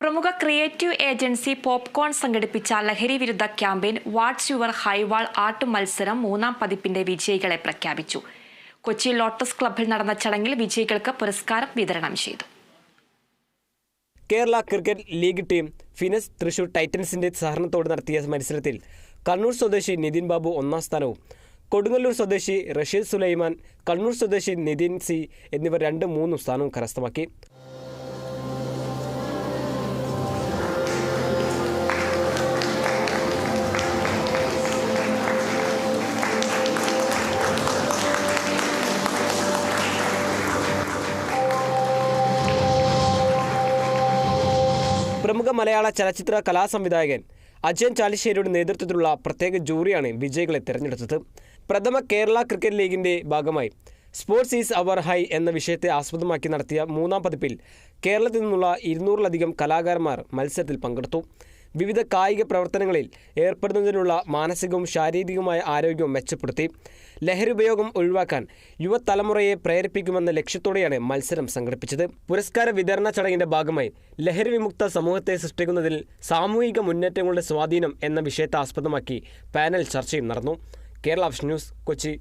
പ്രമുഖ creative agency popcorn സംഘടിപ്പിച്ച ലഹരി വിരുദ്ധ campaign what's your high wall art മത്സരം മൂന്നാം പതിപ്പിന്റെ വിജയികളെ പ്രഖ്യാപിച്ചു. കൊച്ചി ലോട്ടസ് ക്ലബിൽ നടന്ന ചടങ്ങിൽ വിജയികൾക്ക് പുരസ്കാരം വിതരണം ചെയ്തു. കേരള ക്രിക്കറ്റ് ലീഗ് ടീം ഫിനസ് തൃശൂർ ടൈറ്റൻസിന്റെ സഹകരണത്തോട് നടത്തിയ മത്സരത്തിൽ കണ്ണൂർ സ്വദേശി നിതിൻ ബാബു ഒന്നാം സ്ഥാനവും കൊടുങ്ങല്ലൂർ സ്വദേശി റഷീദ് സുലൈമാൻ കണ്ണൂർ സ്വദേശി നിതിൻ സി എന്നിവർ രണ്ട് മൂന്നും സ്ഥാനവും കരസ്ഥമാക്കി. പ്രമുഖ മലയാള ചലച്ചിത്ര കലാസംവിധായകൻ അജയൻ ചാലിശ്ശേരിയുടെ നേതൃത്വത്തിലുള്ള പ്രത്യേക ജൂറിയാണ് വിജയികളെ തിരഞ്ഞെടുത്തത്. പ്രഥമ കേരള ക്രിക്കറ്റ് ലീഗിന്റെ ഭാഗമായി സ്പോർട്സ് ഈസ് അവർ ഹൈ എന്ന വിഷയത്തെ ആസ്പദമാക്കി നടത്തിയ മൂന്നാം പതിപ്പിൽ കേരളത്തിൽ നിന്നുള്ള ഇരുന്നൂറിലധികം കലാകാരന്മാർ മത്സരത്തിൽ പങ്കെടുത്തു. വിവിധ കായിക പ്രവർത്തനങ്ങളിൽ ഏർപ്പെടുന്നതിനുള്ള മാനസികവും ശാരീരികവുമായ ആരോഗ്യവും മെച്ചപ്പെടുത്തി. ലഹരി ഉപയോഗം ഒഴിവാക്കാൻ യുവതലമുറയെ പ്രേരിപ്പിക്കുമെന്ന ലക്ഷ്യത്തോടെയാണ് മത്സരം സംഘടിപ്പിച്ചത്. പുരസ്കാര വിതരണ ചടങ്ങിന്റെ ഭാഗമായി ലഹരി വിമുക്ത സമൂഹത്തെ സൃഷ്ടിക്കുന്നതിൽ സാമൂഹിക മുന്നേറ്റങ്ങളുടെ സ്വാധീനം എന്ന വിഷയത്തെ ആസ്പദമാക്കി പാനൽ ചർച്ചയും നടന്നു. കേരള ന്യൂസ് കൊച്ചി.